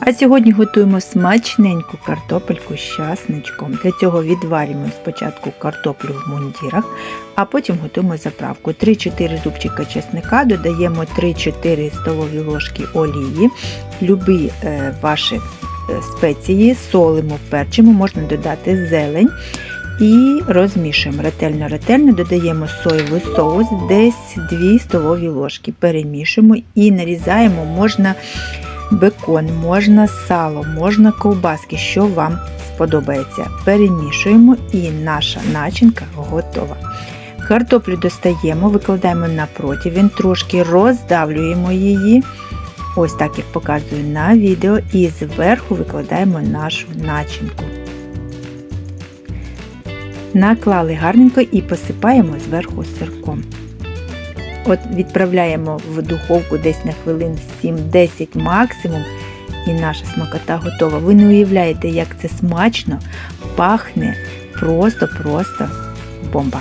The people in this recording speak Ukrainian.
А сьогодні готуємо смачненьку картопельку з часничком. Для цього відварюємо спочатку картоплю в мундірах, а потім готуємо заправку. 3-4 зубчика чесника, додаємо 3-4 столові ложки олії, любі е, ваші е, спеції, солимо, перчимо, можна додати зелень. І розмішуємо ретельно-ретельно, додаємо соєвий соус, десь 2 столові ложки. Перемішуємо і нарізаємо можна бекон, можна сало, можна ковбаски, що вам сподобається. Перемішуємо і наша начинка готова. Картоплю достаємо, викладаємо на противень, трошки роздавлюємо її. Ось так як показую на відео, і зверху викладаємо нашу начинку. Наклали гарненько і посипаємо зверху сирком. От відправляємо в духовку десь на хвилин 7-10 максимум, і наша смакота готова. Ви не уявляєте, як це смачно, пахне просто-просто бомба.